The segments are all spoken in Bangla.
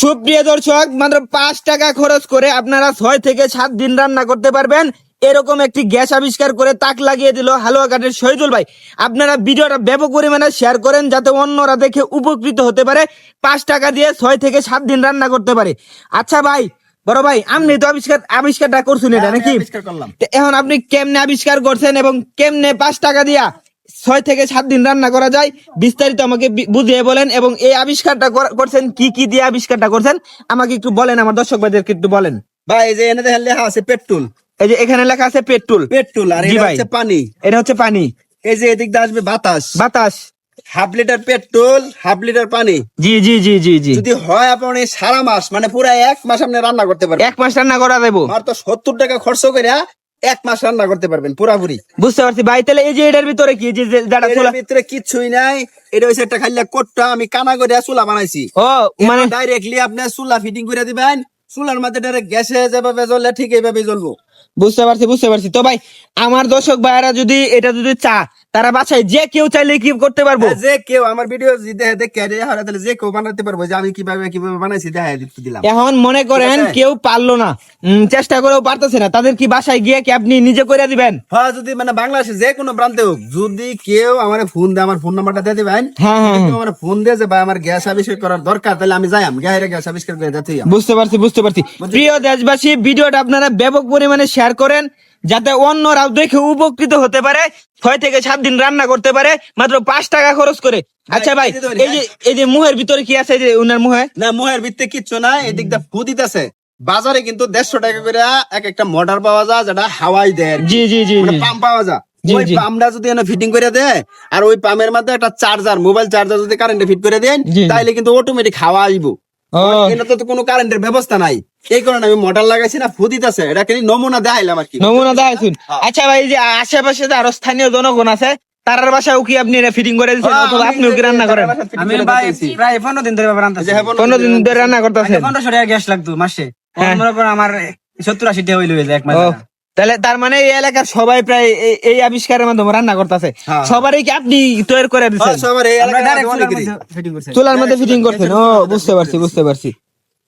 সুপ্রিয় দর্শক মাত্র পাঁচ টাকা খরচ করে আপনারা ছয় থেকে সাত দিন রান্না করতে পারবেন। এরকম একটি গ্যাস আবিষ্কার করে তাক লাগিয়ে দিল হালুয়া ঘাটের শহীদুল ভাই। আপনারা ভিডিওটা ব্যাপক পরিমাণে শেয়ার করেন যাতে অন্যরা দেখে উপকৃত হতে পারে। পাঁচ টাকা দিয়ে ছয় থেকে সাত দিন রান্না করতে পারে। আচ্ছা ভাই বড় ভাই আপনি তো আবিষ্কার আবিষ্কারটা করছেন এটা নাকি? আবিষ্কার করলাম। এখন আপনি কেমনে আবিষ্কার করছেন এবং কেমনে পাঁচ টাকা দিয়া ছয় থেকে সাত দিন রান্না করা যায়। বিস্তারিত আমাকে বুঝিয়ে বলেন এবং এই আবিষ্কারটা করছেন কি কি দিয়ে আবিষ্কারটা করছেন আমাকে একটু বলেন আমার দর্শক ভাইদেরকে একটু বলেন। ভাই এই যে এনে দেখেন লেখা আছে পেট্রোল। এই যে এখানে লেখা আছে পেট্রোল। পেট্রোল আর এটা হচ্ছে পানি। এটা হচ্ছে পানি। এই যে এদিক দিয়ে আসবে বাতাস। বাতাস। Half litre petrol half litre পানি। জি জি জি জি জি। যদি হয় আপনি সারা মাস মানে পুরো এক মাস আপনি রান্না করতে পারবেন। এক মাস রান্না করা দেবো তো সত্তর টাকা খরচ করে এক মাস রান্না করতে পারবেন পুরাপুরি। বুঝতে পারছি। ভাই তাহলে এই যে এটার ভিতরে কি? যে চুলা ভিতরে কিছুই নাই। এটা হইছে একটা খাইলা কোটটা আমি কানা করে চুলা বানাইছি। ও মানে ডাইরেক্টলি আপনি চুলা ফিটিং করে দিবেন। চুলার মধ্যে ডাইরেক্ট গ্যাসে যেভাবে জ্বললে ঠিক এইভাবে জ্বলবো। বুঝতে পারছি বুঝতে পারছি। তো ভাই আমার দর্শক ভাইরা যদি এটা যদি চা তারা বাসায় যে কেউ চাইলে কি করতে পারব? যে কেউ আমার ভিডিও দেখে দেখে তাহলে যে কেউ বানাতে পারব যে আমি কীভাবে কীভাবে বানাইছি দেখা দিলাম। এখন মনে করেন কেউ পারল না। চেষ্টা করেও পারতেছে না। তাদের কি বাসায় গিয়ে কি আপনি নিজে করে দিবেন? হ্যাঁ যদি মানে বাংলাদেশে যে কোনো প্রান্তে হোক যদি কেউ আমার ফোন দেয় আমার ফোন নাম্বারটা দিয়ে দিবেন। হ্যাঁ হ্যাঁ হ্যাঁ। আমার ফোন দিয়ে যে ভাই আমার গ্যাস আবিষ্কার করার দরকার তাহলে আমি যাই আমি গায়ে গ্যাস আবিষ্কার করে যাচ্ছি বুঝতে পারছি বুঝতে পারছি। প্রিয় দেশবাসী ভিডিওটা আপনারা ব্যাপক পরিমাণে শেয়ার করেন যাতে অন্যরাও দেখে উপকৃত হতে পারে। ছয় থেকে সাত দিন রান্না করতে পারে মাত্র পাঁচ টাকা খরচ করে। আচ্ছা ভাই এই যে এই যে মুহের ভিতরে কি আছে যে উনার মুহে? না মোহের ভিত্তে কিচ্ছু নাই এদিক দিয়ে ফু দিতেছে। বাজারে কিন্তু দেড়শো টাকা করে এক একটা মোটর পাওয়া যায় যেটা হাওয়াই দেয় জি জি জি মানে পাম্প পাওয়া যায়। ওই ফিটিং করে দেয় আর ওই পাম্পের মধ্যে একটা চার্জার মোবাইল চার্জার যদি কারেন্টে ফিট করে দেন। তাহলে কিন্তু অটোমেটিক হাওয়া আইবো ও এটা তো কোনো কারেন্টের ব্যবস্থা নাই। এই কারণে আমি মোটর লাগাইছি না ফু দিতেছে। এটা কিন্তু নমুনা দেখাইলাম আর কি। নমুনা দেখাইছুন? আচ্ছা ভাই এই যে আশেপাশে যে আরও স্থানীয় জনগণ আছে তারার বাসাও কি আপনি ফিটিং করে দিচ্ছেন হ্যাঁ, অথবা আপনিও কি রান্না করেন? আমি ভাই প্রায় পনেরো দিন ধরে হ্যাঁ, পনেরো দিন ধরে রান্না করতেছেন? পনেরোশো টাকা গ্যাস লাগতো মাসে। হ্যাঁ। আমার সত্তর আশি টাকা হইল এক মাস তাহলে তার মানে এই এলাকার সবাই প্রায় এই- আবিষ্কারের মাধ্যমে রান্না করতেছে। হ্যাঁ। সবারই কি আপনি তৈরি করে দিচ্ছেন হ্যাঁ, চুলার মধ্যে ফিটিং করছেন। ও বুঝতে পারছি বুঝতে পারছি।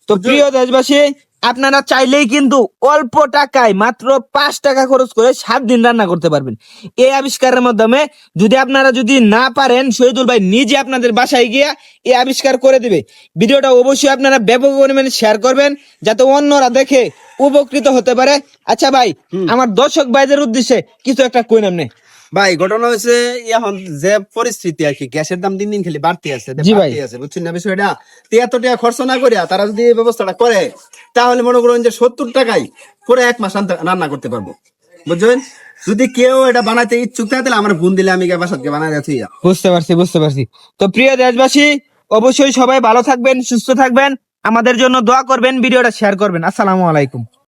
তো প্রিয় দেশবাসী আপনারা চাইলেই কিন্তু অল্প টাকায় মাত্র পাঁচ টাকা খরচ করে সাত দিন রান্না করতে পারবেন। এই আবিষ্কারের মাধ্যমে যদি আপনারা যদি না পারেন শহীদুল ভাই নিজে আপনাদের বাসায় গিয়ে এই আবিষ্কার করে দিবে। ভিডিওটা অবশ্যই আপনারা ব্যাপক পরিমাণে শেয়ার করবেন যাতে অন্যরা দেখে উপকৃত হতে পারে। আচ্ছা ভাই আমার দর্শক ভাইদের উদ্দেশ্যে কিছু একটা কই নামনে ভাই ঘটনা হয়েছে এখন যে পরিস্থিতি আর কি গ্যাসের দাম দিন দিন খালি বাড়তে আছে। বাড়তে আছে বুঝছেন না বিষয়টা? তো এত টাকা খরচ না করিয়া তারা যদি এই ব্যবস্থাটা করে তাহলে মনে করুন যে সত্তর টাকায় পুরো এক মাস রান্না- করতে পারব। বুঝছেন? যদি কেউ এটা বানাতে ইচ্ছুক থাকে তাহলে আমার ফোন দিলে আমি বাসাতকে বানাই যাচ্ছি বুঝতে পারছি বুঝতে পারছি। তো প্রিয় দেশবাসী অবশ্যই সবাই ভালো থাকবেন সুস্থ থাকবেন। আমাদের জন্য দোয়া করবেন ভিডিওটা শেয়ার করবেন। আসসালামু আলাইকুম।